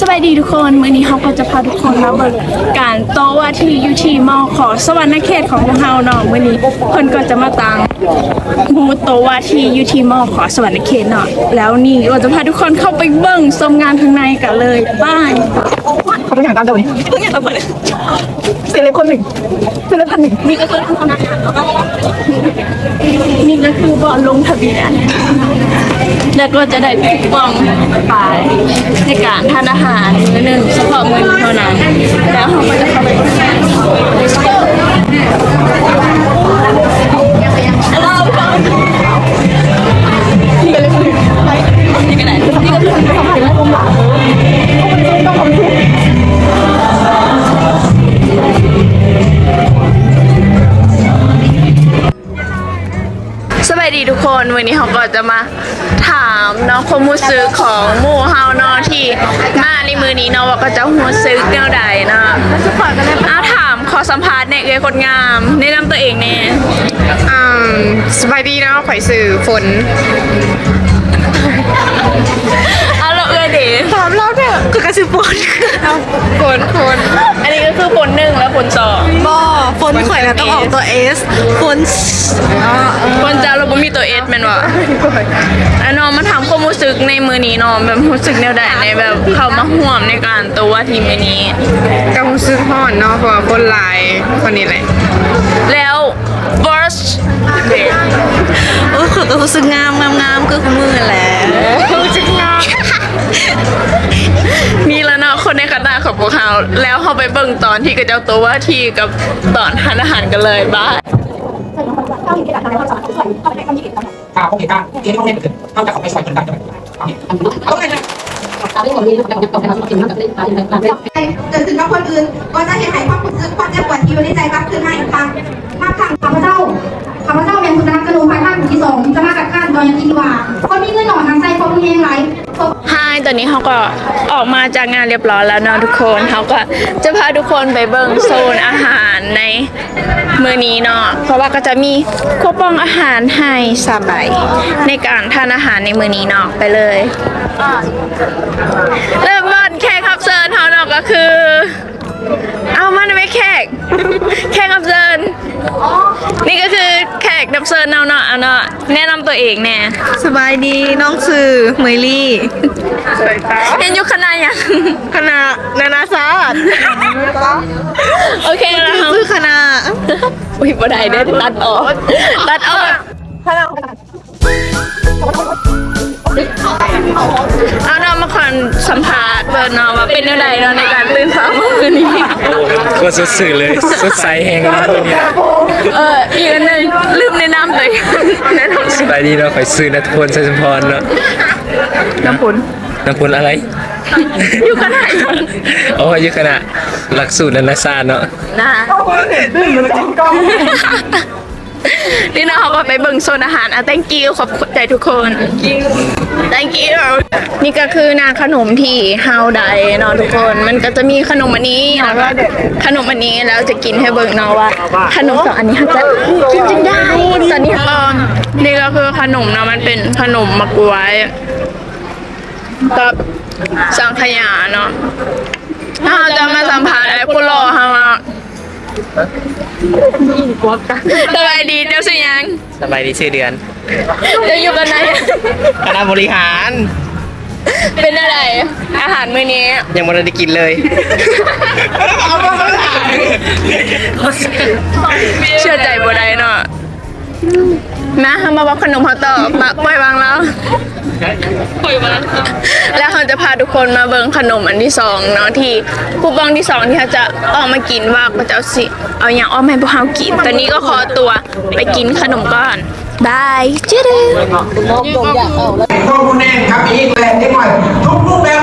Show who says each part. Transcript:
Speaker 1: สวัสดีทุกคนมื้อนี้เขาก็จะพาทุกคนมาเบิกการโตว่าที่ยูทีมอขอสวรรค์เขตของพวกเราเนาะมื้อนี้เพิ่นก็จะมาตังมูโตว่าที่ยูทีมอขอสวรรค์เขตเนาะแล้วนี่เราจะพาทุกคนเข้าไปเบิ่งชมงานข้างในกันเลยบ้าย
Speaker 2: เขาต้องอย่างตามเดิม
Speaker 1: ทุกอย่างเปิด
Speaker 2: เสียเลยคนหนึ่งเสียเลยพันหนึ่ง
Speaker 1: นี่ก็คือทำงานนี่ก็คือบอลลงทะเบียน แล้วก็จะได้คูปองไปในการทานอาหารมื้อหนึ่งเฉพาะมื้อนี้เท่านั้น แล้วเขาก็จะเข้าไปทำงาน วัสดีทุกคนวันนี้เขาก็จะมาถามเนาะความรู้สึกของหมู่เฮาเนาะที่มาในมือนี้เนาะว่าก็จะรู้สึกแนวใดเนาะเอาถามขอสัมภาษณ์เนี่ยเอ้ยคนงามแนะนำตัวเองเนี่ย
Speaker 3: อืมสบายดีเนาะข่อยสื่อฝน
Speaker 1: เอาและเอ้ยเด๋
Speaker 3: ถามเราเถอะคือกระสือฝนฝนฝน
Speaker 1: อันนี้ก็คือผลหนึ่งและผลสอง
Speaker 3: บอฝนข่อยนะต้องออกตัวเอสฝนอ๋อ
Speaker 1: ผลจ้าเราบ่มีตัวเอสแม่นวะแล้วเนาะมาถามความรู้สึกในมือนี้เนาะแบบรู้สึกแนวใดในแบบเข้ามาห่วมในการตัวว่าทีมมือนี้
Speaker 3: กำลังซื้อห่อนเนาะเพราะว่าคนหลายคนนี้แหละ
Speaker 1: แล้วบอส
Speaker 3: โอ้ยข่อยก็รู้สึกงามงามงามก็คือมือแหละรู้สึกงาม
Speaker 1: มีแล้วเนาะ คนในคณะของพวกเขาแล้วเขาไปเบิ่งตอนที่กระเจ้าตัวว่าที่กับตอนทานอาหารกันเลยบ้าย
Speaker 2: ข้าวโอเคข้าวเกณฑ์ต้องเล่นขึ้นนอกจากเขาไปซอยคนดังจะเอาไงนะ
Speaker 4: เกิดขึ้นกับคนอื่นก็จะเห็นให้ความรู้สึกความเจ็บปวดที่อยู่ในใจกลับคืนมาอีกครั้งมากครั้ง
Speaker 1: ตอนนี้เขาก็ออกมาจากงานเรียบร้อยแล้วเนาะทุกคนเขาก็จะพาทุกคนไปเบิ่งโซนอาหารในมือนี้เนาะเพราะว่าก็จะมีคูปองอาหารให้สามใบในการทานอาหารในมือนี้เนาะไปเลยเริ่มต้นแขกรับเชิญเขาเนาะก็คือ เอามันไม่แขกแขกรับเชิญนี่ก็คือ กรับเชิญเนาะเนาะเอาเนาะแนะนำตัวเองแน่
Speaker 3: สบายดีน้องสื่อเมยลี่
Speaker 1: เห็นอยุคณะยัง
Speaker 3: คณะนานาศาสตร์
Speaker 1: โอเคแล้วครับ
Speaker 3: ชื่อคณะ
Speaker 1: อุ้ยบ่ได้เด้อตัดออกตัดออกเอาเนาะมาคอนสัมภาษณ์เปิดเนาะว่าเป็นยังไงเนาะในการตื่นเช้าเมื่อคืนนี้
Speaker 5: ก็สดสื่อเลยสดใสแหงนะตัวเนี้ย
Speaker 1: เอออีกอันหนึงลืมแนะนำเลยแนะน
Speaker 5: สบายดีเนาะข่อยซื้อนัทพลชัยสมพรเนาะำ
Speaker 1: น้ำผล
Speaker 5: นัทพลอะไร
Speaker 1: อยู่ขนาดยัง
Speaker 5: อ๋ออยู่คณะหลักสูตรนานาศาสตร์เนาะ
Speaker 1: นะ นี่นะเขาก็ไปเบิ่งโซนอาหารอะ thank you ขอบใจทุกคน thank you นี่ก็คือนาขนมที่เฮาไดเนาะทุกคน มันก็จะมีขนมอันนี้แล้วก็ขนมอันนี้แล้วจะกินให้เบิ่งเนาะว่า ขนมสองอันนี้เขาจะกินจนได้ตอนนี้เออนี่ก็คือขนมเนาะมันเป็นขนมมะกรวยกับสังขยาเนาะถ้าเราจะมาสัมผัส สบายดีเจ้าสิยัง
Speaker 5: สบายดีชื่อเดือน
Speaker 1: จะอยู่กันไหน
Speaker 5: คณะบริหาร
Speaker 1: เป็นอะไร อาหารมื้อนี้
Speaker 5: ยังไม่ได้กินเลย
Speaker 1: เชื่อใจบ่ได้เนาะนะมาบอกขนมเขาต่อปะปล่อยวางแล้ว แล้วเขาจะพาทุกคนมาเบิงขนมอันที่สองเนาะที่คูปองที่สองที่เขาจะออกมากินว่าก็จะเอาสิเอาอย่างอ้อมให้พวกเขากินตอนนี้ก็ขอตัวไปกินขนมก่อนบายจื้อ
Speaker 2: ข้อมูลแน่ครับอีกแหล่งที่หน่อยทุกรูปแบบ